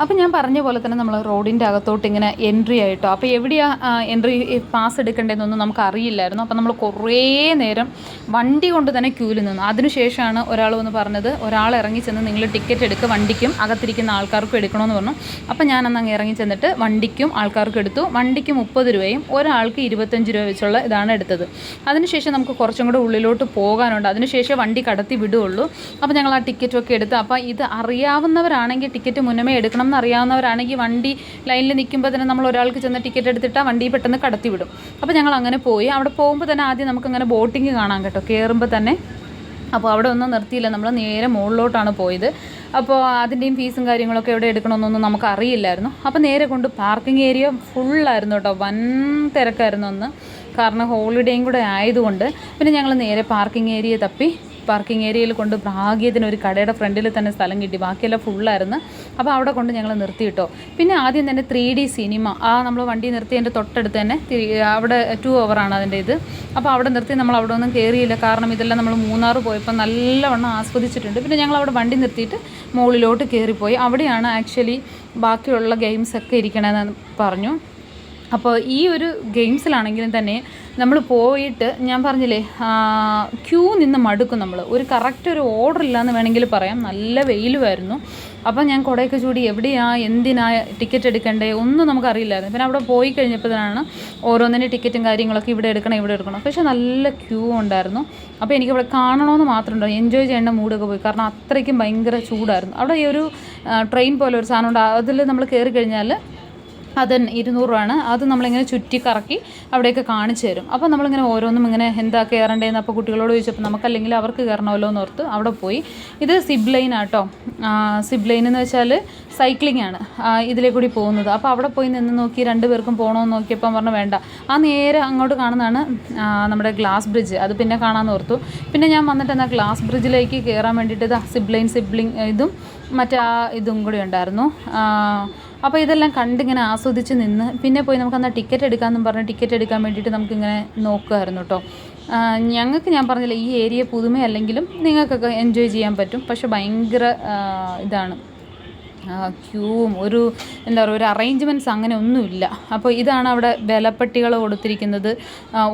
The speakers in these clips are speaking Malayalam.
അപ്പം ഞാൻ പറഞ്ഞ പോലെ തന്നെ നമ്മൾ റോഡിന്റെ അകത്തോട്ട് ഇങ്ങനെ എൻട്രി ആയിട്ടോ അപ്പോൾ എവിടെയാണ് എൻട്രി പാസ് എടുക്കേണ്ടതെന്നൊന്നും നമുക്ക് അറിയില്ലായിരുന്നു അപ്പോൾ നമ്മൾ കുറേ നേരം വണ്ടി കൊണ്ട് തന്നെ ക്യൂവിൽ നിന്നു. അതിനുശേഷമാണ് ഒരാൾ വന്ന് പറഞ്ഞത് ഒരാൾ ഇറങ്ങി ചെന്ന് നിങ്ങൾ ടിക്കറ്റ് എടുക്കുക വണ്ടിക്കും അകത്തിരിക്കുന്ന ആൾക്കാർക്കും എടുക്കണമെന്ന് പറഞ്ഞു. അപ്പോൾ ഞാൻ അന്ന് അങ്ങ് ഇറങ്ങി ചെന്നിട്ട് വണ്ടിക്കും ആൾക്കാർക്കും എടുത്തു. വണ്ടിക്ക് മുപ്പത് രൂപയും ഒരാൾക്ക് ഇരുപത്തഞ്ച് രൂപ വെച്ചുള്ള ഇതാണ് എടുത്തത്. അതിനുശേഷം നമുക്ക് കുറച്ചും കൂടെ ഉള്ളിലോട്ട് പോകാനുണ്ട്. അതിനുശേഷം വണ്ടി കടത്തി വിടുകയുള്ളൂ. അപ്പോൾ ഞങ്ങൾ ആ ടിക്കറ്റൊക്കെ എടുത്ത് അപ്പോൾ ഇത് അറിയാവുന്നവരാണെങ്കിൽ ടിക്കറ്റ് മുന്നമേ എടുക്കണം എന്ന് അറിയാവുന്നവരാണെങ്കിൽ വണ്ടി ലൈനിൽ നിൽക്കുമ്പോൾ തന്നെ നമ്മൾ ഒരാൾക്ക് ചെന്ന് ടിക്കറ്റ് എടുത്തിട്ട് വണ്ടി പെട്ടെന്ന് കടത്തിവിടും. അപ്പോൾ ഞങ്ങൾ അങ്ങനെ പോയി. അവിടെ പോകുമ്പോൾ തന്നെ ആദ്യം നമുക്കങ്ങനെ ബോട്ടിങ് കാണാൻ കേട്ടോ. കയറുമ്പോൾ തന്നെ. അപ്പോൾ അവിടെ ഒന്നും നിർത്തിയില്ല. നമ്മൾ നേരെ മുകളിലോട്ടാണ് പോയത്. അപ്പോൾ അതിന്റെയും ഫീസും കാര്യങ്ങളൊക്കെ എവിടെ എടുക്കണമെന്നൊന്നും നമുക്ക് അറിയില്ലായിരുന്നു അപ്പോൾ നേരെ കൊണ്ട് പാർക്കിംഗ് ഏരിയ ഫുള്ളായിരുന്നു കേട്ടോ. വൻ തിരക്കായിരുന്നു ഒന്ന് കാരണം ഹോളിഡേയും കൂടെ ആയതുകൊണ്ട്. പിന്നെ ഞങ്ങൾ നേരെ പാർക്കിംഗ് ഏരിയ തപ്പി. പാർക്കിംഗ് ഏരിയയിൽ കൊണ്ട് ഭാഗ്യത്തിന് ഒരു കടയുടെ ഫ്രണ്ടിൽ തന്നെ സ്ഥലം കിട്ടി. ബാക്കിയെല്ലാം ഫുള്ളായിരുന്നു അപ്പോൾ അവിടെ കൊണ്ട് ഞങ്ങൾ നിർത്തിയിട്ടോ. പിന്നെ ആദ്യം തന്നെ ത്രീ ഡി സിനിമ ആ നമ്മൾ വണ്ടി നിർത്തിയതിന്റെ തൊട്ടടുത്ത് തന്നെ അവിടെ ടു ഓവറാണ് അതിന്റെ ഇത്. അപ്പോൾ അവിടെ നിർത്തി നമ്മൾ അവിടെ ഒന്നും കയറിയില്ല കാരണം ഇതെല്ലാം നമ്മൾ മൂന്നാർ പോയപ്പോൾ നല്ലവണ്ണം ആസ്വദിച്ചിട്ടുണ്ട്. പിന്നെ ഞങ്ങൾ അവിടെ വണ്ടി നിർത്തിയിട്ട് മുകളിലോട്ട് കയറിപ്പോയി അവിടെയാണ് ആക്ച്വലി ബാക്കിയുള്ള ഗെയിംസൊക്കെ ഇരിക്കണമെന്ന് പറഞ്ഞു. അപ്പോൾ ഈ ഒരു ഗെയിംസിലാണെങ്കിലും തന്നെ നമ്മൾ പോയിട്ട് ഞാൻ പറഞ്ഞില്ലേ ക്യൂ നിന്ന് മടുക്കും നമ്മൾ ഒരു കറക്റ്റ് ഒരു ഓർഡർ ഇല്ലയെന്ന് വേണമെങ്കിൽ പറയാം. നല്ല വെയിലുമായിരുന്നു. അപ്പോൾ ഞാൻ കുടയൊക്കെ ചൂടി എവിടെയാ എന്തിനാ ടിക്കറ്റ് എടുക്കണ്ടേ ഒന്നും നമുക്കറിയില്ലായിരുന്നു. പിന്നെ അവിടെ പോയി കഴിഞ്ഞപ്പോഴാണ് ഓരോന്നിന്റെ ടിക്കറ്റും കാര്യങ്ങളൊക്കെ ഇവിടെ എടുക്കണം ഇവിടെ എടുക്കണം. പക്ഷേ നല്ല ക്യൂ ഉണ്ടായിരുന്നു. അപ്പോൾ എനിക്കിവിടെ കാണണമെന്ന് മാത്രം ഉണ്ടോ എൻജോയ് ചെയ്യേണ്ട മൂഡൊക്കെ പോയി. കാരണം അത്രയ്ക്കും ഭയങ്കര ചൂടായിരുന്നു. അവിടെ ഈ ഒരു ട്രെയിൻ പോലെ ഒരു സാധനം ഉണ്ട്. അതിൽ നമ്മൾ കയറി കഴിഞ്ഞാൽ അത് ഇരുന്നൂറ് രൂപയാണ് അത് നമ്മളിങ്ങനെ ചുറ്റി കറക്കി അവിടെയൊക്കെ കാണിച്ചു തരും. അപ്പോൾ നമ്മളിങ്ങനെ ഓരോന്നും ഇങ്ങനെ എന്താ കയറേണ്ടതെന്ന് അപ്പോൾ കുട്ടികളോട് ചോദിച്ചപ്പോൾ നമുക്കല്ലെങ്കിൽ അവർക്ക് കയറണമല്ലോ എന്ന് ഓർത്ത് അവിടെ പോയി. ഇത് സിബ് ലൈൻ ആട്ടോ. സിബ് ലൈൻ എന്ന് വെച്ചാൽ സൈക്ലിംഗ് ആണ് ഇതിലേ കൂടി പോകുന്നത്. അപ്പോൾ അവിടെ പോയി നിന്ന് നോക്കി രണ്ട് പേർക്കും പോകണമെന്ന് നോക്കിയപ്പം പറഞ്ഞു വേണ്ട. ആ നേരെ അങ്ങോട്ട് കാണുന്നതാണ് നമ്മുടെ ഗ്ലാസ് ബ്രിഡ്ജ്. അത് പിന്നെ കാണാമെന്ന് ഓർത്തു. പിന്നെ ഞാൻ വന്നിട്ട് എന്നാൽ ഗ്ലാസ് ബ്രിഡ്ജിലേക്ക് കയറാൻ വേണ്ടിയിട്ട് ഇത് സിബ് ലൈൻ സിബ്ലിങ് ഇതും മറ്റേ ആ ഇതും കൂടി ഉണ്ടായിരുന്നു. അപ്പോൾ ഇതെല്ലാം കണ്ടിങ്ങനെ ആസ്വദിച്ച് നിന്ന് പിന്നെ പോയി നമുക്ക് എന്നാൽ ടിക്കറ്റ് എടുക്കാമെന്നും പറഞ്ഞ് ടിക്കറ്റ് എടുക്കാൻ വേണ്ടിയിട്ട് നമുക്കിങ്ങനെ നോക്കുമായിരുന്നു കേട്ടോ ഞങ്ങൾക്ക് ഞാൻ പറഞ്ഞില്ല ഈ ഏരിയ പുതുമയല്ലെങ്കിലും നിങ്ങൾക്കൊക്കെ എൻജോയ് ചെയ്യാൻ പറ്റും. പക്ഷെ ഭയങ്കര ഇതാണ്. ക്യൂവും ഒരു എന്താ പറയുക ഒരു അറേഞ്ച്മെന്റ്സ് അങ്ങനെ ഒന്നുമില്ല. അപ്പോൾ ഇതാണ് അവിടെ വിലപ്പെട്ടികൾ കൊടുത്തിരിക്കുന്നത്.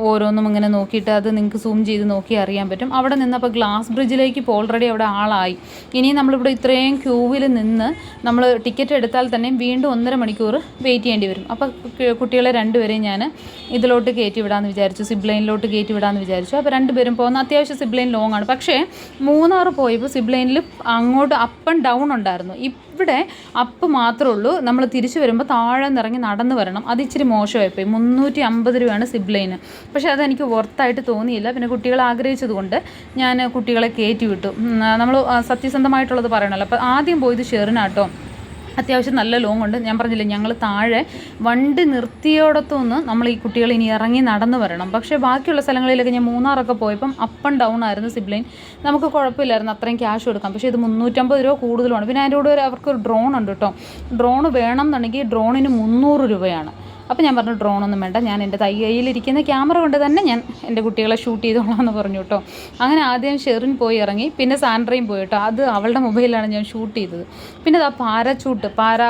ഓരോന്നും ഇങ്ങനെ നോക്കിയിട്ട് അത് നിങ്ങൾക്ക് സൂം ചെയ്ത് നോക്കി അറിയാൻ പറ്റും. അവിടെ നിന്ന് അപ്പോൾ ഗ്ലാസ് ബ്രിഡ്ജിലേക്ക് ഇപ്പോൾ ഓൾറെഡി അവിടെ ആളായി. ഇനി നമ്മളിവിടെ ഇത്രയും ക്യൂവിൽ നിന്ന് നമ്മൾ ടിക്കറ്റ് എടുത്താൽ തന്നെ വീണ്ടും ഒന്നര മണിക്കൂർ വെയിറ്റ് ചെയ്യേണ്ടി വരും. അപ്പോൾ കുട്ടികളെ രണ്ടുപേരെയും ഞാൻ ഇതിലോട്ട് കയറ്റി വിടാമെന്ന് വിചാരിച്ചു സിബ്ലൈനിലോട്ട് കയറ്റി വിടാമെന്ന് വിചാരിച്ചു. അപ്പോൾ രണ്ടുപേരും പോകുന്ന അത്യാവശ്യം സിബ്ലൈൻ ലോങ്ങാണ് പക്ഷേ മൂന്നാർ പോയപ്പോൾ സിബ്ലൈനിൽ അങ്ങോട്ട് അപ്പ് ആൻഡ് ഡൗൺ ഉണ്ടായിരുന്നു. ഇവിടെ അപ്പ് മാത്രമേ ഉള്ളൂ നമ്മൾ തിരിച്ചു വരുമ്പോൾ താഴെ നിറങ്ങി നടന്ന് വരണം. അത് ഇച്ചിരി മോശമായിപ്പോയി. മുന്നൂറ്റി അമ്പത് രൂപയാണ് സിബ്ലൈന്. പക്ഷേ അതെനിക്ക് വർത്തായിട്ട് തോന്നിയില്ല. പിന്നെ കുട്ടികൾ ആഗ്രഹിച്ചതുകൊണ്ട് ഞാൻ കുട്ടികളെ കയറ്റി വിട്ടു. നമ്മൾ സത്യസന്ധമായിട്ടുള്ളത് പറയണല്ലോ. അപ്പോൾ ആദ്യം പോയത് ഷെറിനാട്ടോ. അത്യാവശ്യം നല്ല ലോങ് ഉണ്ട്. ഞാൻ പറഞ്ഞില്ലേ ഞങ്ങൾ താഴെ വണ്ടി നിർത്തിയോടത്തുനിന്ന് നമ്മൾ ഈ കുട്ടികൾ ഇനി ഇറങ്ങി നടന്നു വരണം. പക്ഷേ ബാക്കിയുള്ള സ്ഥലങ്ങളിലൊക്കെ ഞാൻ മൂന്നാറൊക്കെ പോയപ്പം അപ്പ് ആൻഡ് ഡൗൺ ആയിരുന്നു സിബ്ലൈൻ. നമുക്ക് കുഴപ്പമില്ലായിരുന്നു അത്രയും ക്യാഷ് കൊടുക്കാം. പക്ഷേ ഇത് മുന്നൂറ്റമ്പത് രൂപ കൂടുതലുമാണ്. പിന്നെ അതിന്റെ കൂടെ ഒരു അവർക്കൊരു ഡ്രോൺ ഉണ്ട് കേട്ടോ. ഡ്രോൺ വേണം എന്നുണ്ടെങ്കിൽ ഡ്രോണിന് മുന്നൂറ് രൂപയാണ്. അപ്പോൾ ഞാൻ പറഞ്ഞു ഡ്രോണൊന്നും വേണ്ട ഞാൻ എന്റെ തൈ കയ്യിലിരിക്കുന്ന ക്യാമറ കൊണ്ട് തന്നെ ഞാൻ എന്റെ കുട്ടികളെ ഷൂട്ട് ചെയ്തോളാം എന്ന് പറഞ്ഞു കേട്ടോ. അങ്ങനെ ആദ്യം ഷെറിൻ പോയി ഇറങ്ങി പിന്നെ സാൻഡ്രയും പോയി കേട്ടോ. അത് അവളുടെ മൊബൈലാണ് ഞാൻ ഷൂട്ട് ചെയ്തത്. പിന്നെ അത് പാരച്ചൂട്ട് പാര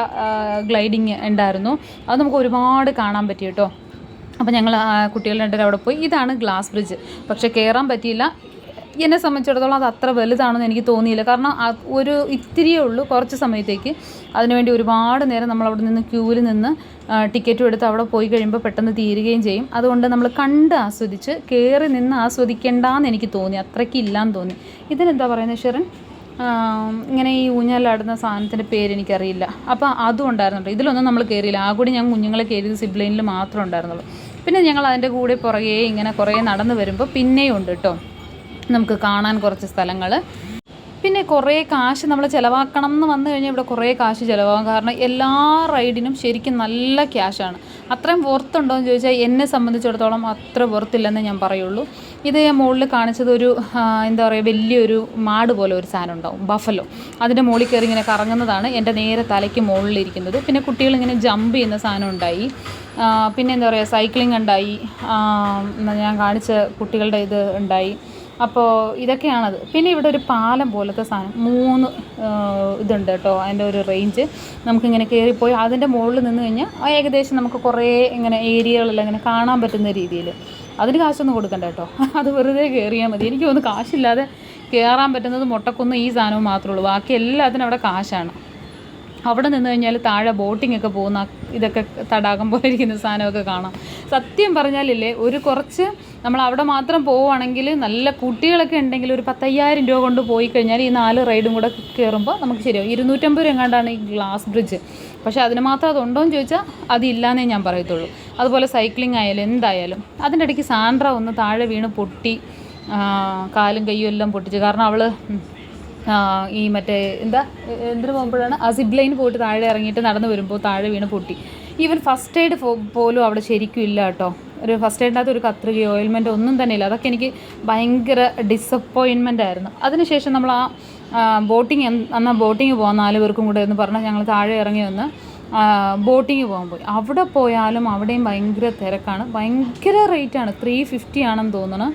ഗ്ലൈഡിങ് ഉണ്ടായിരുന്നു. അത് നമുക്ക് ഒരുപാട് കാണാൻ പറ്റി കേട്ടോ. അപ്പോൾ ഞങ്ങൾ കുട്ടികളുടെ അവിടെ പോയി. ഇതാണ് ഗ്ലാസ് ബ്രിഡ്ജ്. പക്ഷേ കയറാൻ പറ്റിയില്ല. എന്നെ സംബന്ധിച്ചിടത്തോളം അത് അത്ര വലുതാണെന്ന് എനിക്ക് തോന്നിയില്ല. കാരണം ഒരു ഇത്തിരിയേ ഉള്ളൂ കുറച്ച് സമയത്തേക്ക്. അതിനുവേണ്ടി ഒരുപാട് നേരം നമ്മൾ അവിടെ നിന്ന് ക്യൂവിൽ നിന്ന് ടിക്കറ്റും എടുത്ത് അവിടെ പോയി കഴിയുമ്പോൾ പെട്ടെന്ന് തീരുകയും ചെയ്യും. അതുകൊണ്ട് നമ്മൾ കണ്ട് ആസ്വദിച്ച് കയറി നിന്ന് ആസ്വദിക്കേണ്ടെന്ന് എനിക്ക് തോന്നി. അത്രയ്ക്ക് ഇല്ലാന്ന് തോന്നി. ഇതിനെന്താ പറയുന്നത് ഷെറിൻ? ഇങ്ങനെ ഈ ഊഞ്ഞാലാടുന്ന സാധനത്തിന്റെ പേര് എനിക്കറിയില്ല. അപ്പോൾ അതും ഉണ്ടായിരുന്നുണ്ട് ഇതിലൊന്നും നമ്മൾ കയറിയില്ല ആ കൂടി ഞാൻ കുഞ്ഞുങ്ങളെ കയറിയത് സിബ്ലൈനിൽ മാത്രമേ ഉണ്ടായിരുന്നുള്ളൂ. പിന്നെ ഞങ്ങൾ അതിന്റെ കൂടെ പുറകെ ഇങ്ങനെ കുറേ നടന്നു വരുമ്പോൾ പിന്നെയും ഉണ്ട് കേട്ടോ നമുക്ക് കാണാൻ കുറച്ച് സ്ഥലങ്ങൾ പിന്നെ കുറേ കാശ് നമ്മൾ ചിലവാക്കണം എന്ന് വന്നു കഴിഞ്ഞാൽ ഇവിടെ കുറേ കാശ് ചിലവാകും. കാരണം എല്ലാ റൈഡിനും ശരിക്കും നല്ല ക്യാഷാണ്. അത്രയും വർത്തുണ്ടോ എന്ന് ചോദിച്ചാൽ എന്നെ സംബന്ധിച്ചിടത്തോളം അത്ര വർത്തില്ലെന്ന് ഞാൻ പറയുള്ളൂ. ഇത് ഞാൻ മുകളിൽ കാണിച്ചത് ഒരു എന്താ പറയുക വലിയൊരു മാട് പോലെ ഒരു സാധനം ഉണ്ടാവും. ബഫലോ. അതിന്റെ മുകളിൽ കയറി ഇങ്ങനെ കറങ്ങുന്നതാണ് എന്റെ നേരെ തലയ്ക്ക് മുകളിലിരിക്കുന്നത് പിന്നെ കുട്ടികൾ ഇങ്ങനെ ജമ്പ് ചെയ്യുന്ന സാധനം ഉണ്ടായി. പിന്നെ എന്താ പറയുക സൈക്ലിംഗ് ഉണ്ടായി. ഞാൻ കാണിച്ച കുട്ടികളുടെ ഇത് ഉണ്ടായി. അപ്പോൾ ഇതൊക്കെയാണത്. പിന്നെ ഇവിടെ ഒരു പാലം പോലത്തെ സാധനം. മൂന്ന് ഇതുണ്ട് കേട്ടോ. അതിന്റെ ഒരു റേഞ്ച് നമുക്കിങ്ങനെ കയറിപ്പോയി അതിന്റെ മുകളിൽ നിന്ന് കഴിഞ്ഞാൽ ഏകദേശം നമുക്ക് കുറേ ഇങ്ങനെ ഏരിയകളെല്ലാം ഇങ്ങനെ കാണാൻ പറ്റുന്ന രീതിയിൽ അതിന് കാശൊന്നും കൊടുക്കണ്ട കേട്ടോ. അത് വെറുതെ കയറിയാൽ മതി. എനിക്ക് തോന്നുന്നു കാശില്ലാതെ കയറാൻ പറ്റുന്നത് മുട്ടക്കൊന്നും ഈ സാധനവും മാത്രമേ ഉള്ളൂ. ബാക്കി എല്ലാത്തിനും അവിടെ കാശാണ്. അവിടെ നിന്ന് കഴിഞ്ഞാൽ താഴെ ബോട്ടിംഗ് ഒക്കെ പോകുന്ന ഇതൊക്കെ തടാകം പോലെ ഇരിക്കുന്ന സാധനമൊക്കെ കാണാം. സത്യം പറഞ്ഞാലില്ലേ ഒരു കുറച്ച് നമ്മൾ അവിടെ മാത്രം പോവുകയാണെങ്കിൽ നല്ല കുട്ടികളൊക്കെ ഉണ്ടെങ്കിൽ ഒരു പത്തയ്യായിരം രൂപ കൊണ്ട് പോയി കഴിഞ്ഞാൽ ഈ നാല് റൈഡും കൂടെ കയറുമ്പോൾ നമുക്ക് ശരിയാവും. ഇരുന്നൂറ്റമ്പത് രൂപ എങ്ങാണ്ടാണ് ഈ ഗ്ലാസ് ബ്രിഡ്ജ്. പക്ഷേ അതിന് മാത്രം അതുണ്ടോ എന്ന് ചോദിച്ചാൽ അതില്ലാന്നേ ഞാൻ പറയത്തുള്ളൂ. അതുപോലെ സൈക്ലിംഗ് ആയാലും എന്തായാലും. അതിന്റെ ഇടയ്ക്ക് സാൻഡ്ര ഒന്ന് താഴെ വീണ് പൊട്ടി കാലും കയ്യും എല്ലാം പൊട്ടിച്ചു. കാരണം അവൾ ഈ മറ്റേ എന്താ എന്തിനു പോകുമ്പോഴാണ്? ആ സിബ് ലൈൻ പോയിട്ട് താഴെ ഇറങ്ങിയിട്ട് നടന്നു വരുമ്പോൾ താഴെ വീണ് പൊട്ടി. ഈവൻ ഫസ്റ്റ് എയ്ഡ് പോലും അവിടെ ശരിക്കും ഇല്ല കേട്ടോ. ഒരു ഫസ്റ്റ് എയ്ഡിനകത്ത് ഒരു കത്രികയോ ഓയിൽമെന്റോ ഒന്നും തന്നെ ഇല്ല. അതൊക്കെ എനിക്ക് ഭയങ്കര ഡിസപ്പോയിൻമെന്റ് ആയിരുന്നു. അതിനുശേഷം നമ്മൾ ആ ബോട്ടിങ് അന്ന് ബോട്ടിങ് പോകാൻ നാല് പേർക്കും കൂടെ എന്ന് പറഞ്ഞാൽ ഞങ്ങൾ താഴെ ഇറങ്ങി വന്ന് ബോട്ടിങ് പോകാൻ പോയി. അവിടെ പോയാലും അവിടെയും ഭയങ്കര തിരക്കാണ്. ഭയങ്കര റേറ്റാണ് ത്രീ ഫിഫ്റ്റി ആണെന്ന് തോന്നുന്നു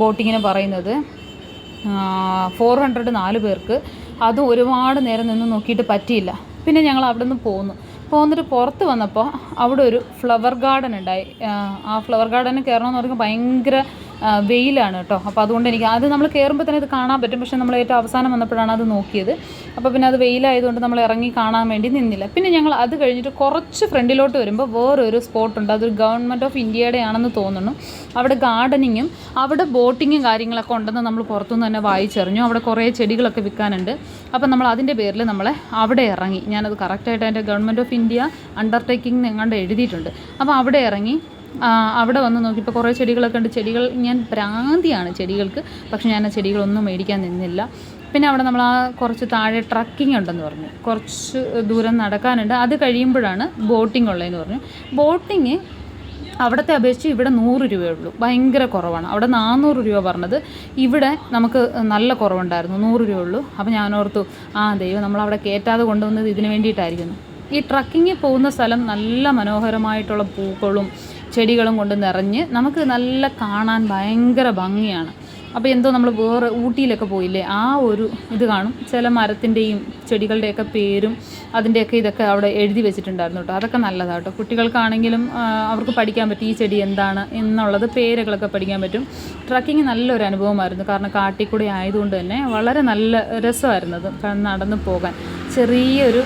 ബോട്ടിങ്ങിന് പറയുന്നത്. ഫോർ ഹൺഡ്രഡ് നാല് പേർക്ക് അതും ഒരുപാട് നേരം നിന്ന് നോക്കിയിട്ട് പറ്റിയില്ല. പിന്നെ ഞങ്ങൾ അവിടെ നിന്ന് പോന്നു. പോന്നിട്ട് പുറത്ത് വന്നപ്പോൾ അവിടെ ഒരു ഫ്ലവർ ഗാർഡൻ ഉണ്ടായി. ആ, ഫ്ലവർ ഗാർഡനിൽ കയറണമെന്ന് പറയുമ്പോൾ ഭയങ്കര വെയിലാണ് കേട്ടോ. അപ്പോൾ അതുകൊണ്ട് എനിക്ക് അത് നമ്മൾ കയറുമ്പോൾ തന്നെ ഇത് കാണാൻ പറ്റും. പക്ഷേ നമ്മൾ ഏറ്റവും അവസാനം വന്നപ്പോഴാണ് അത് നോക്കിയത്. അപ്പോൾ പിന്നെ അത് വെയിലായതുകൊണ്ട് നമ്മൾ ഇറങ്ങി കാണാൻ വേണ്ടി നിന്നില്ല. പിന്നെ ഞങ്ങൾ അത് കഴിഞ്ഞിട്ട് കുറച്ച് ഫ്രണ്ടിലോട്ട് വരുമ്പോൾ വേറൊരു സ്പോട്ടുണ്ട്. അതൊരു ഗവൺമെന്റ് ഓഫ് ഇന്ത്യയുടെ ആണെന്ന് തോന്നുന്നു. അവിടെ ഗാർഡനിങ്ങും അവിടെ ബോട്ടിങ്ങും കാര്യങ്ങളൊക്കെ ഉണ്ടെന്ന് നമ്മൾ പുറത്തുനിന്ന് തന്നെ വായിച്ചെറിഞ്ഞു. അവിടെ കുറേ ചെടികളൊക്കെ വിൽക്കാനുണ്ട്. അപ്പോൾ നമ്മൾ അതിന്റെ പേരിൽ നമ്മളെ അവിടെ ഇറങ്ങി. ഞാനത് കറക്റ്റായിട്ട് അതിന്റെ ഗവൺമെന്റ് ഓഫ് ഇന്ത്യ അണ്ടർടേക്കിംഗ് എങ്ങാണ്ട് എഴുതിയിട്ടുണ്ട്. അപ്പോൾ അവിടെ ഇറങ്ങി അവിടെ വന്ന് നോക്കിയപ്പോൾ കുറേ ചെടികളൊക്കെ ഉണ്ട്. ചെടികൾ ഞാൻ ഭ്രാന്തിയാണ് ചെടികൾക്ക്. പക്ഷെ ഞാൻ ആ ചെടികളൊന്നും മേടിക്കാൻ നിന്നില്ല. പിന്നെ അവിടെ നമ്മൾ ആ കുറച്ച് താഴെ ട്രക്കിംഗ് ഉണ്ടെന്ന് പറഞ്ഞു. കുറച്ച് ദൂരം നടക്കാനുണ്ട്. അത് കഴിയുമ്പോഴാണ് ബോട്ടിംഗ് ഉള്ളതെന്ന് പറഞ്ഞു. ബോട്ടിങ് അവിടത്തെ അപേക്ഷിച്ച് ഇവിടെ നൂറ് രൂപയേ ഉള്ളൂ. ഭയങ്കര കുറവാണ്. അവിടെ നാനൂറ് രൂപ പറഞ്ഞത്. ഇവിടെ നമുക്ക് നല്ല കുറവുണ്ടായിരുന്നു. നൂറ് രൂപ ഉള്ളൂ. അപ്പോൾ ഞാൻ ഓർത്തു ആ ദൈവം നമ്മൾ അവിടെ കയറ്റാതെ കൊണ്ടുവന്നത് ഇതിന് വേണ്ടിയിട്ടായിരിക്കുന്നു. ഈ ട്രക്കിങ്ങിൽ പോകുന്ന സ്ഥലം നല്ല മനോഹരമായിട്ടുള്ള പൂക്കളും ചെടികളും കൊണ്ട് നിറഞ്ഞ് നമുക്ക് നല്ല കാണാൻ ഭയങ്കര ഭംഗിയാണ്. അപ്പോൾ എന്തോ നമ്മൾ വേറെ ഊട്ടിയിലൊക്കെ പോയില്ലേ ആ ഒരു ഇത് കാണും. ചില മരത്തിന്റെയും ചെടികളുടെയൊക്കെ പേരും അതിന്റെയൊക്കെ ഇതൊക്കെ അവിടെ എഴുതി വെച്ചിട്ടുണ്ടായിരുന്നു കേട്ടോ. അതൊക്കെ നല്ലതാണ് കേട്ടോ. കുട്ടികൾക്കാണെങ്കിലും അവർക്ക് പഠിക്കാൻ പറ്റും ഈ ചെടി എന്താണ് എന്നുള്ളത് പേരുകളൊക്കെ പഠിക്കാൻ പറ്റും. ട്രക്കിങ് നല്ലൊരു അനുഭവമായിരുന്നു. കാരണം കാട്ടിക്കൂടെ ആയതുകൊണ്ട് തന്നെ വളരെ നല്ല രസമായിരുന്നു അത് നടന്നു പോകാൻ. ചെറിയൊരു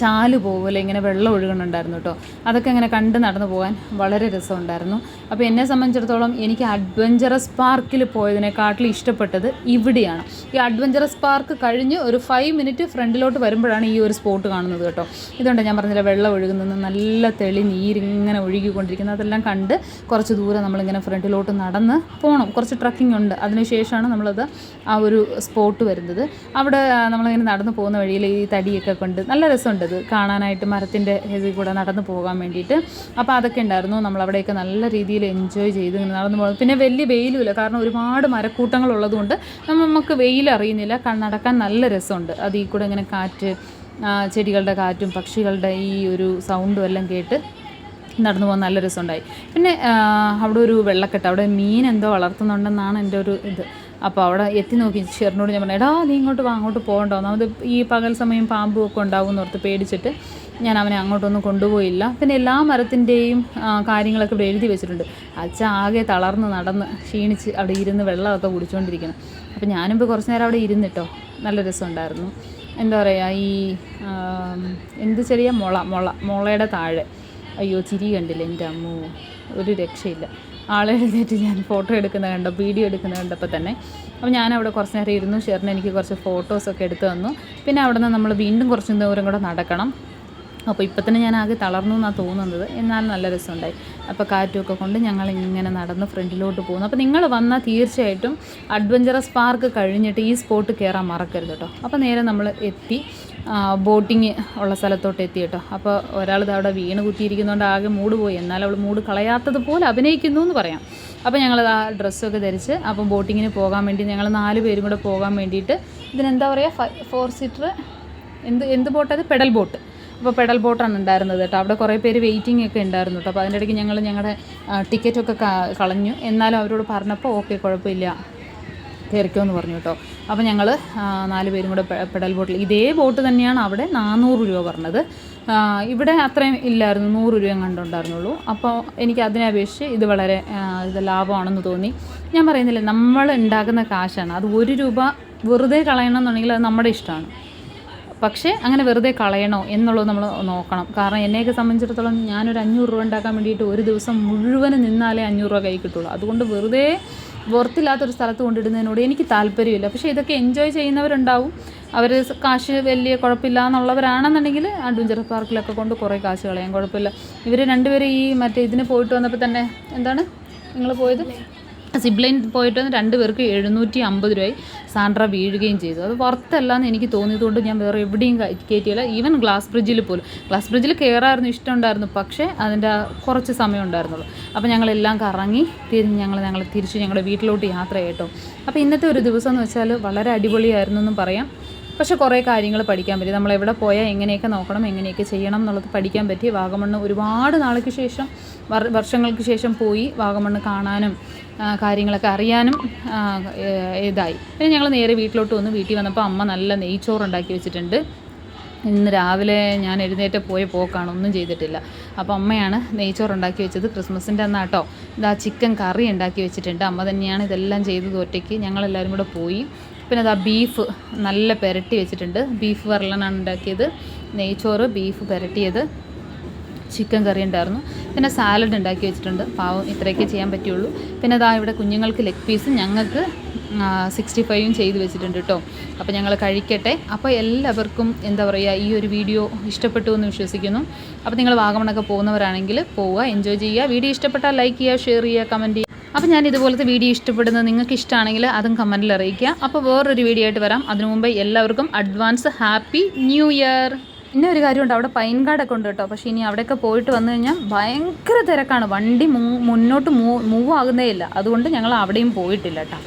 ചാൽ പോലെ ഇങ്ങനെ വെള്ളം ഒഴുകുന്നുണ്ടായിരുന്നു കേട്ടോ അതൊക്കെ ഇങ്ങനെ കണ്ട് നടന്നു പോകാൻ വളരെ രസമുണ്ടായിരുന്നു. അപ്പോൾ എന്നെ സംബന്ധിച്ചിടത്തോളം എനിക്ക് അഡ്വഞ്ചറസ് പാർക്കിൽ പോയതിനെക്കാട്ടിലും ഇഷ്ടപ്പെട്ടത് ഇവിടെയാണ്. ഈ അഡ്വഞ്ചറസ് പാർക്ക് കഴിഞ്ഞ് ഒരു ഫൈവ് മിനിറ്റ് ഫ്രണ്ടിലോട്ട് വരുമ്പോഴാണ് ഈ ഒരു സ്പോട്ട് കാണുന്നത് കേട്ടോ. ഇതുകൊണ്ട് ഞാൻ പറഞ്ഞില്ല വെള്ളം ഒഴുകുന്നത് നല്ല തെളി നീരിങ്ങനെ ഒഴുകിക്കൊണ്ടിരിക്കുന്നത്. അതെല്ലാം കണ്ട് കുറച്ച് ദൂരം നമ്മളിങ്ങനെ ഫ്രണ്ടിലോട്ട് നടന്ന് പോകണം കുറച്ച് ട്രക്കിംഗ് ഉണ്ട്. അതിനുശേഷമാണ് നമ്മളത് ആ ഒരു സ്പോട്ട് വരുന്നത്. അവിടെ നമ്മളിങ്ങനെ നടന്നു പോകുന്ന വഴിയിൽ ഈ തടിയൊക്കെ കൊണ്ട് നല്ല രസമുണ്ട്. കാണാനായിട്ട് മരത്തിന്റെ ഇതിൽ കൂടെ നടന്നു പോകാൻ വേണ്ടിയിട്ട്. അപ്പോൾ അതൊക്കെ ഉണ്ടായിരുന്നു. നമ്മളവിടെയൊക്കെ നല്ല രീതിയിൽ എൻജോയ് ചെയ്ത് ഇങ്ങനെ നടന്നു പോകുന്നത് പിന്നെ വലിയ വെയിലുമില്ല. കാരണം ഒരുപാട് മരക്കൂട്ടങ്ങളുള്ളതുകൊണ്ട് നമുക്ക് വെയിൽ അറിയുന്നില്ല. നടക്കാൻ നല്ല രസമുണ്ട്. അതിൽ കൂടെ ഇങ്ങനെ കാറ്റ് ചെടികളുടെ കാറ്റും പക്ഷികളുടെ ഈ ഒരു സൗണ്ടും എല്ലാം കേട്ട് നടന്നു പോകാൻ നല്ല രസമുണ്ടായി. പിന്നെ അവിടെ ഒരു വെള്ളക്കെട്ട്. അവിടെ മീൻ എന്തോ വളർത്തുന്നുണ്ടെന്നാണ് എന്റെ ഒരു ഇത്. അപ്പോൾ അവിടെ എത്തി നോക്കി. ചേർന്നോട് ഞാൻ പറഞ്ഞു എടാ നീ ഇങ്ങോട്ട് വാ അങ്ങോട്ട് പോകണ്ട. ഒന്നാമത് ഈ പകൽ സമയം പാമ്പും ഒക്കെ ഉണ്ടാവും എന്ന് ഓർത്ത് പേടിച്ചിട്ട് ഞാൻ അവനെ അങ്ങോട്ടൊന്നും കൊണ്ടുപോയില്ല. പിന്നെ എല്ലാ മരത്തിന്റെയും കാര്യങ്ങളൊക്കെ ഇവിടെ എഴുതി വെച്ചിട്ടുണ്ട്. അച്ഛ ആകെ തളർന്ന് നടന്ന് ക്ഷീണിച്ച് അവിടെ ഇരുന്ന് വെള്ളമൊക്കെ കുടിച്ചുകൊണ്ടിരിക്കണം അപ്പോൾ ഞാനിപ്പോൾ കുറച്ച് നേരം അവിടെ ഇരുന്നിട്ടോ നല്ല രസമുണ്ടായിരുന്നു. എന്താ പറയുക ഈ എന്ത് ചെറിയ മുള മുള മുളയുടെ താഴെ. അയ്യോ ചിരി കണ്ടില്ല? എന്റെ അമ്മു ഒരു രക്ഷയില്ല. ആളെ എഴുന്നേറ്റ് ഞാൻ ഫോട്ടോ എടുക്കുന്ന കണ്ടോ വീഡിയോ എടുക്കുന്ന കണ്ടപ്പോൾ തന്നെ. അപ്പോൾ ഞാൻ അവിടെ കുറച്ച് നേരം ഇരുന്നു ഷെറിന് എനിക്ക് കുറച്ച് ഫോട്ടോസൊക്കെ എടുത്തു തന്നു. പിന്നെ അവിടെ നിന്ന് നമ്മൾ വീണ്ടും കുറച്ച് ദൂരം കൂടെ നടക്കണം. അപ്പോൾ ഇപ്പം തന്നെ ഞാൻ ആകെ തളർന്നു എന്നാണ് തോന്നുന്നത്. എന്നാൽ നല്ല രസമുണ്ടായി. അപ്പോൾ കാറ്റുമൊക്കെ കൊണ്ട് ഞങ്ങൾ ഇങ്ങനെ നടന്ന് ഫ്രണ്ടിലോട്ട് പോകുന്നു. അപ്പോൾ നിങ്ങൾ വന്നാൽ തീർച്ചയായിട്ടും അഡ്വഞ്ചറസ് പാർക്ക് കഴിഞ്ഞിട്ട് ഈ സ്പോട്ട് കയറാൻ മറക്കരുത് കേട്ടോ. അപ്പോൾ നേരെ നമ്മൾ എത്തി. ബോട്ടിങ് ഉള്ള സ്ഥലത്തോട്ട് എത്തി കേട്ടോ. അപ്പോൾ ഒരാൾ അവിടെ വീണ് കുത്തിയിരിക്കുന്നതുകൊണ്ട് ആകെ മൂട് പോയി. എന്നാൽ അവൾ മൂട് കളയാത്തതുപോലെ അഭിനയിക്കുന്നു എന്ന് പറയാം. അപ്പോൾ ഞങ്ങൾ ആ ഡ്രസ്സൊക്കെ ധരിച്ച് അപ്പം ബോട്ടിങ്ങിന് പോകാൻ വേണ്ടി ഞങ്ങൾ നാല് പേരും കൂടെ പോകാൻ വേണ്ടിയിട്ട് ഇതിനെന്താ പറയുക ഫോർ സീറ്റർ എന്ത് എന്ത് ബോട്ടത് പെഡൽ ബോട്ട്. അപ്പോൾ പെഡൽ ബോട്ടാണ് ഉണ്ടായിരുന്നത് കേട്ടോ. അവിടെ കുറേ പേര് വെയിറ്റിംഗ് ഒക്കെ ഉണ്ടായിരുന്നു കേട്ടോ. അപ്പോൾ അതിന്റെ ഇടയ്ക്ക് ഞങ്ങൾ ഞങ്ങളുടെ ടിക്കറ്റൊക്കെ കളഞ്ഞു. എന്നാലും അവരോട് പറഞ്ഞപ്പോൾ ഓക്കെ കുഴപ്പമില്ല. കയറിക്കോ എന്ന് പറഞ്ഞു കേട്ടോ. അപ്പോൾ ഞങ്ങൾ നാല് പേരും കൂടെ പെഡൽ ബോട്ടിൽ. ഇതേ ബോട്ട് തന്നെയാണ് അവിടെ നാനൂറ് രൂപ പറഞ്ഞത്. ഇവിടെ അത്രയും ഇല്ലായിരുന്നു. നൂറ് രൂപയും കണ്ടുണ്ടായിരുന്നുള്ളൂ അപ്പോൾ എനിക്ക് അതിനെ അപേക്ഷിച്ച് ഇത് വളരെ ഇത് ലാഭമാണെന്ന് തോന്നി. ഞാൻ പറയുന്നില്ല നമ്മൾ ഉണ്ടാക്കുന്ന കാശാണ്. അത് ഒരു രൂപ വെറുതെ കളയണമെന്നുണ്ടെങ്കിൽ അത് നമ്മുടെ ഇഷ്ടമാണ്. പക്ഷേ അങ്ങനെ വെറുതെ കളയണോ എന്നുള്ളത് നമ്മൾ നോക്കണം. കാരണം എന്നെയൊക്കെ സംബന്ധിച്ചിടത്തോളം ഞാനൊരു അഞ്ഞൂറ് രൂപ ഉണ്ടാക്കാൻ വേണ്ടിയിട്ട് ഒരു ദിവസം മുഴുവനും നിന്നാലേ അഞ്ഞൂറ് രൂപ കൈ കിട്ടുള്ളൂ. അതുകൊണ്ട് വെറുതെ വർത്തില്ലാത്തൊരു സ്ഥലത്ത് കൊണ്ടിടുന്നതിനോട് എനിക്ക് താല്പര്യമില്ല. പക്ഷേ ഇതൊക്കെ എൻജോയ് ചെയ്യുന്നവരുണ്ടാവും. അവർ കാശ് വലിയ കുഴപ്പമില്ല എന്നുള്ളവരാണെന്നുണ്ടെങ്കിൽ അഡ്വഞ്ചർ പാർക്കിലൊക്കെ കൊണ്ട് കുറേ കാശ് കളയാൻ കുഴപ്പമില്ല. ഇവർ രണ്ടുപേരും ഈ മറ്റേ ഇതിന് പോയിട്ട് വന്നപ്പോൾ തന്നെ എന്താണ്? നിങ്ങൾ പോയത്? സിബ്ലൈൻ പോയിട്ട് രണ്ട് പേർക്ക് എഴുന്നൂറ്റി അമ്പത് രൂപയായി സാൻഡ്ര വീഴുകയും ചെയ്തു. അത് പുറത്തല്ല എന്ന് എനിക്ക് തോന്നിയതുകൊണ്ട് ഞാൻ വേറെ എവിടെയും കയ- കയറ്റിയില്ല ഈവൻ ഗ്ലാസ് ബ്രിഡ്ജിൽ പോലും. ഗ്ലാസ് ബ്രിഡ്ജിൽ കയറായിരുന്നു ഇഷ്ടമുണ്ടായിരുന്നു. പക്ഷേ അതിന്റെ കുറച്ച് സമയം ഉണ്ടായിരുന്നുള്ളൂ. അപ്പോൾ ഞങ്ങളെല്ലാം കറങ്ങി തിരിഞ്ഞ് ഞങ്ങൾ ഞങ്ങൾ തിരിച്ച് ഞങ്ങളുടെ വീട്ടിലോട്ട് യാത്ര കേട്ടോ. അപ്പോൾ ഇന്നത്തെ ഒരു ദിവസം എന്ന് വെച്ചാൽ വളരെ അടിപൊളിയായിരുന്നു എന്നും പറയാം. പക്ഷെ കുറേ കാര്യങ്ങൾ പഠിക്കാൻ പറ്റി. നമ്മൾ എവിടെ പോയാൽ എങ്ങനെയൊക്കെ നോക്കണം എങ്ങനെയൊക്കെ ചെയ്യണം എന്നുള്ളത് പഠിക്കാൻ പറ്റി. വാഗമണ്ണ് ഒരുപാട് നാൾക്ക് ശേഷം വർ- വർഷങ്ങൾക്ക് ശേഷം പോയി വാഗമണ്ണ് കാണാനും കാര്യങ്ങളൊക്കെ അറിയാനും ഇതായി. പിന്നെ ഞങ്ങൾ നേരെ വീട്ടിലോട്ട് വന്നു. വീട്ടിൽ വന്നപ്പോൾ അമ്മ നല്ല നെയ്ച്ചോറ് ഉണ്ടാക്കി വെച്ചിട്ടുണ്ട്. ഇന്ന് രാവിലെ ഞാൻ എഴുന്നേറ്റ് പോയ പോക്കാണ്. ഒന്നും ചെയ്തിട്ടില്ല. അപ്പോൾ അമ്മയാണ് നെയ്ച്ചോറ് ഉണ്ടാക്കി വെച്ചത് ക്രിസ്മസിന്റെ അന്നാട്ടോ ഇതാ ചിക്കൻ കറി ഉണ്ടാക്കി വെച്ചിട്ടുണ്ട്. അമ്മ തന്നെയാണ് ഇതെല്ലാം ചെയ്തത് ഒറ്റയ്ക്ക്. ഞങ്ങളെല്ലാവരും കൂടെ പോയി. പിന്നെ അതാ ബീഫ് നല്ല പെരട്ടി വെച്ചിട്ടുണ്ട്. ബീഫ് വരളനാണ് ഉണ്ടാക്കിയത്. നെയ്ച്ചോറ് ബീഫ് പെരട്ടിയത്. ചിക്കൻ കറി ഉണ്ടായിരുന്നു. പിന്നെ സാലഡ് ഉണ്ടാക്കി വെച്ചിട്ടുണ്ട്. പാവം ഇത്രയൊക്കെ ചെയ്യാൻ പറ്റുള്ളൂ. പിന്നെ അതാ ഇവിടെ കുഞ്ഞുങ്ങൾക്ക് ലെഗ് പീസ് ഞങ്ങൾക്ക് സിക്സ്റ്റി ഫൈവും ചെയ്ത് വെച്ചിട്ടുണ്ട് കേട്ടോ അപ്പോൾ ഞങ്ങൾ കഴിക്കട്ടെ. അപ്പോൾ എല്ലാവർക്കും എന്താ പറയുക ഈ ഒരു വീഡിയോ ഇഷ്ടപ്പെട്ടു എന്ന് വിശ്വസിക്കുന്നു. അപ്പോൾ നിങ്ങൾ വാഗമണൊക്കെ പോകുന്നവരാണെങ്കിൽ പോവുക എൻജോയ് ചെയ്യുക. വീഡിയോ ഇഷ്ടപ്പെട്ടാൽ ലൈക്ക് ചെയ്യുക ഷെയർ ചെയ്യുക കമന്റ് ചെയ്യുക. അപ്പോൾ ഞാൻ ഇതുപോലത്തെ വീഡിയോ ഇഷ്ടപ്പെടുന്നത് നിങ്ങൾക്ക് ഇഷ്ടമാണെങ്കിൽ അതും കമന്റിൽ അറിയിക്കുക. അപ്പോൾ വേറൊരു വീഡിയോ ആയിട്ട് വരാം. അതിനു മുമ്പ് എല്ലാവർക്കും അഡ്വാൻസ് ഹാപ്പി ന്യൂ ഇയർ പിന്നെ ഒരു കാര്യമുണ്ട്. അവിടെ പൈൻ കാർഡൊക്കെ ഉണ്ട് കേട്ടോ. പക്ഷേ ഇനി അവിടെയൊക്കെ പോയിട്ട് വന്നു കഴിഞ്ഞാൽ ഭയങ്കര തിരക്കാണ്. വണ്ടി മുന്നോട്ട് മൂവ് മൂവ് ആകുന്നേ ഇല്ല. അതുകൊണ്ട് ഞങ്ങൾ അവിടെയും പോയിട്ടില്ല കേട്ടോ.